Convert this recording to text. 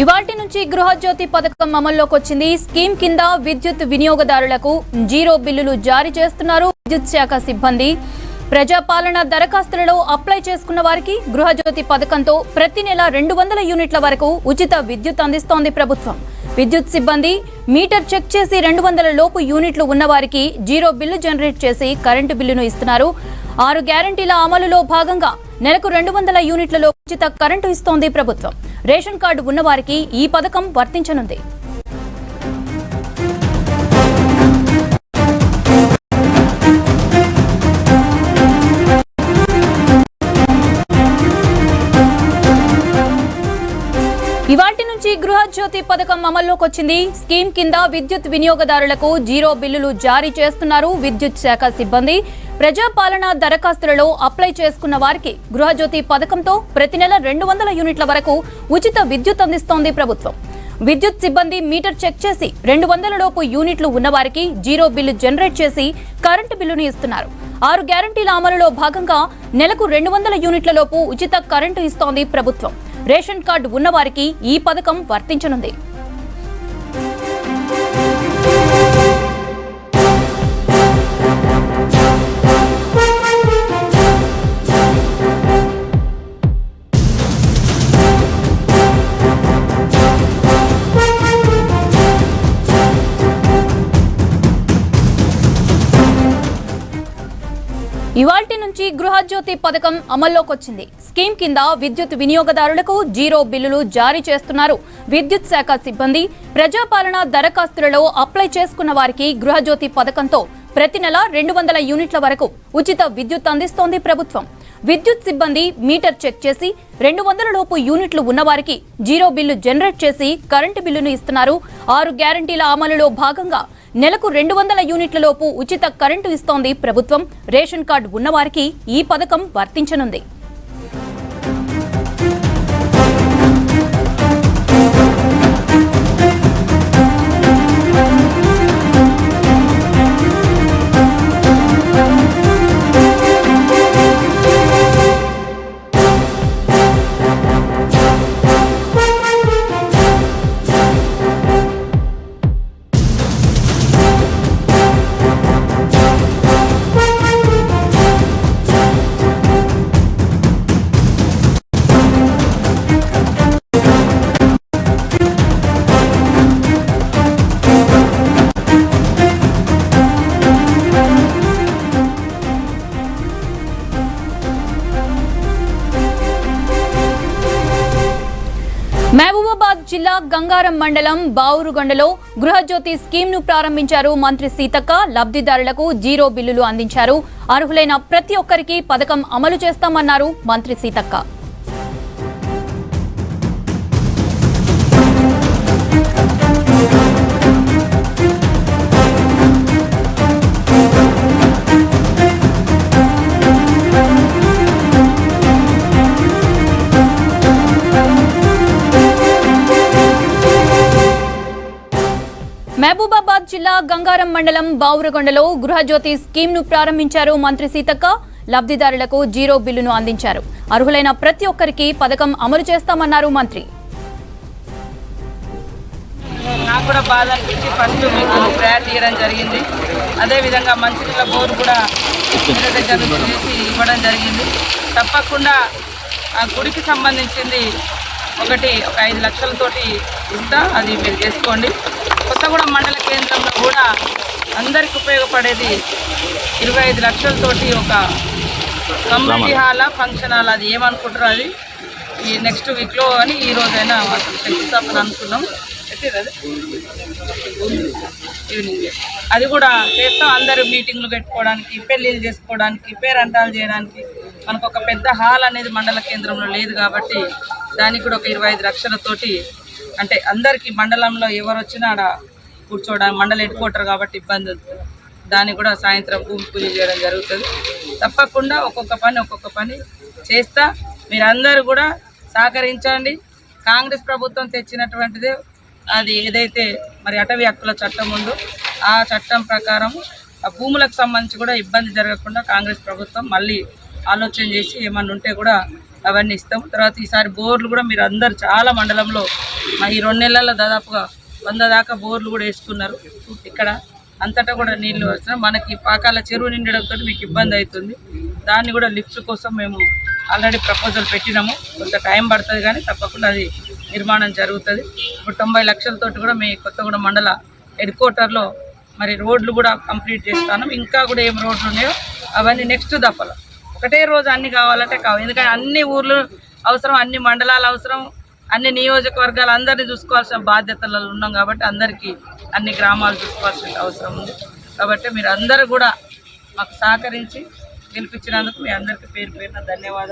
ఇవాటి నుంచి గృహజ్యోతి పథకం అమల్లోకి వచ్చింది స్కీమ్ కింద విద్యుత్ వినియోగదారులకు జీరో బిల్లులు జారీ చేస్తున్నారు విద్యుత్ శాఖ సిబ్బంది. ప్రజాపాలన దరఖాస్తులలో అప్లై చేసుకున్న వారికి గృహజ్యోతి పథకంతో ప్రతి నెల రెండు వందల యూనిట్ల వరకు ఉచిత విద్యుత్ అందిస్తోంది ప్రభుత్వం. విద్యుత్ సిబ్బంది మీటర్ చెక్ చేసి రెండు వందల లోపు యూనిట్లు ఉన్నవారికి జీరో బిల్లు జనరేట్ చేసి కరెంటు బిల్లును ఇస్తున్నారు. ఆరు గ్యారంటీల అమలులో భాగంగా నెలకు రెండు వందల యూనిట్లలో ఉచిత కరెంటు ఇస్తోంది ప్రభుత్వం. రేషన్ కార్డు ఉన్నవారికి ఈ పథకం వర్తించనుంది. ఇవాటి నుంచి గృహజ్యోతి పథకం అమల్లోకి వచ్చింది స్కీమ్ కింద విద్యుత్ వినియోగదారులకు జీరో బిల్లులు జారీ చేస్తున్నారు విద్యుత్ శాఖ సిబ్బంది. ప్రజాపాలన దరఖాస్తులలో అప్లై చేసుకున్న వారికి గృహజ్యోతి పథకంతో ప్రతి నెల రెండు వందల యూనిట్ల వరకు ఉచిత విద్యుత్ అందిస్తోంది ప్రభుత్వం. విద్యుత్ సిబ్బంది మీటర్ చెక్ చేసి రెండు వందల లోపు యూనిట్లు ఉన్నవారికి జీరో బిల్లు జనరేట్ చేసి కరెంటు బిల్లును ఇస్తున్నారు. ఆరు గ్యారంటీల అమలులో భాగంగా నెలకు రెండు వందల యూనిట్ల లోపు ఉచిత కరెంటు ఇస్తోంది ప్రభుత్వం. రేషన్ కార్డు ఉన్నవారికి ఈ పథకం వర్తించనుంది. ఇవాల్టి నుంచి గృహజ్యోతి పథకం అమల్లోకి వచ్చింది స్కీమ్ కింద విద్యుత్ వినియోగదారులకు జీరో బిల్లులు జారీ చేస్తున్నారు విద్యుత్ శాఖ సిబ్బంది. ప్రజాపాలన దరఖాస్తులలో అప్లై చేసుకున్న వారికి గృహజ్యోతి పథకంతో ప్రతి నెల రెండు వందల యూనిట్ల వరకు ఉచిత విద్యుత్ అందిస్తోంది ప్రభుత్వం. విద్యుత్ సిబ్బంది మీటర్ చెక్ చేసి రెండు వందల లోపు యూనిట్లు ఉన్నవారికి జీరో బిల్లు జనరేట్ చేసి కరెంటు బిల్లును ఇస్తున్నారు. ఆరు గ్యారంటీల అమలులో భాగంగా నెలకు రెండు వందల యూనిట్ల లోపు ఉచిత కరెంటు ఇస్తోంది ప్రభుత్వం. రేషన్ కార్డు ఉన్నవారికి ఈ పథకం వర్తించనుంది. మహబూబాబాద్ జిల్లా గంగారం మండలం బావురుగొండలో గృహజ్యోతి స్కీమ్ను ప్రారంభించారు మంత్రి సీతక్క. లబ్ధిదారులకు జీరో బిల్లులు అందించారు. అర్హులైన ప్రతి ఒక్కరికి పథకం అమలు చేస్తామన్నారు మంత్రి సీతక్క. మహబూబాబాద్ జిల్లా గంగారం మండలం బావురగొండలో గృహజ్యోతి స్కీమ్ను ప్రారంభించారు మంత్రి సీతక్క. లబ్ధిదారులకు జీరో బిల్లును అందించారు. అర్హులైన ప్రతి ఒక్కరికి పథకం అమలు చేస్తామన్నారు మంత్రి. నాకు కూడా బాధ అనిపించి ఫస్ట్ మీకు ప్రయారిటీ ఇవ్వడం జరిగింది. అదేవిధంగా మంచినీళ్ళ బోర్ కూడా ఇంటి చేసి ఇవ్వడం జరిగింది. తప్పకుండా ఆ గుడికి సంబంధించింది ఒకటి ఒక ఐదు లక్షలతోటి ఇస్తా అది మీరు చేసుకోండి. కొత్తగూడెం మండల కేంద్రంలో కూడా అందరికి ఉపయోగపడేది ఇరవై ఐదు లక్షలతోటి ఒక కమ్యూనిటీ హాల్ ఫంక్షన్ హాల్ అది ఏమనుకుంటారో అది? ఈ నెక్స్ట్ వీక్లో అని ఈ రోజైనా అసలు శంకుస్థాపన అనుకున్నాం? ఈవినింగ్ అది? కూడా చేస్తాం. అందరూ మీటింగ్లు పెట్టుకోవడానికి పెళ్ళిళ్ళు చేసుకోవడానికి పేరంటాలు చేయడానికి. మనకు ఒక పెద్ద హాల్ అనేది మండల కేంద్రంలో లేదు కాబట్టి దానికి కూడా ఒక ఇరవై ఐదు లక్షలతోటి అంటే అందరికీ మండలంలో ఎవరు వచ్చినా ఆడ కూర్చోవడానికి మండలం ఎట్టుకోటారు కాబట్టి ఇబ్బంది అవుతుంది కూడా సాయంత్రం భూమి పూజ చేయడం జరుగుతుంది. తప్పకుండా ఒక్కొక్క పని ఒక్కొక్క పని చేస్తా. మీరందరూ కూడా సహకరించండి. కాంగ్రెస్ ప్రభుత్వం తెచ్చినటువంటిదే. అది ఏదైతే మరి అటవీ హక్కుల చట్టం ఉందో ఆ చట్టం ప్రకారం ఆ భూములకు సంబంధించి కూడా ఇబ్బంది జరగకుండా కాంగ్రెస్ ప్రభుత్వం మళ్ళీ ఆలోచన చేసి ఏమన్నా ఉంటే కూడా అవన్నీ ఇస్తాము. తర్వాత ఈసారి బోర్లు కూడా మీరు అందరు చాలా మండలంలో ఈ రెండు నెలల్లో దాదాపుగా వంద దాకా బోర్లు కూడా వేసుకున్నారు. ఇక్కడ అంతటా కూడా నీళ్ళు వస్తున్నాయి. మనకి పాకాల చెరువు నిండడంతో మీకు ఇబ్బంది అవుతుంది. దాన్ని కూడా లిఫ్ట్ కోసం మేము ఆల్రెడీ ప్రపోజల్ పెట్టినాము. కొంత టైం పడుతుంది కానీ తప్పకుండా అది నిర్మాణం జరుగుతుంది. ఇప్పుడు తొంభై లక్షలతోటి కూడా మీ కొత్తగూడెం మండల హెడ్ క్వార్టర్లో మరి రోడ్లు కూడా కంప్లీట్ చేస్తాను. ఇంకా కూడా ఏం రోడ్లు ఉన్నాయో అవన్నీ నెక్స్ట్ దఫలో. ఒకటే రోజు అన్నీ కావాలంటే కావు. ఎందుకంటే అన్ని ఊర్లు అవసరం అన్ని మండలాలు అవసరం అన్ని నియోజకవర్గాలు అందరినీ చూసుకోవాల్సిన బాధ్యతలలో ఉన్నాం కాబట్టి అందరికీ అన్ని గ్రామాలు చూసుకోవాల్సిన అవసరం ఉంది. కాబట్టి మీరు అందరూ కూడా మాకు సహకరించి గెలిపించినందుకు మీ అందరికీ పేరు పేరున ధన్యవాదాలు.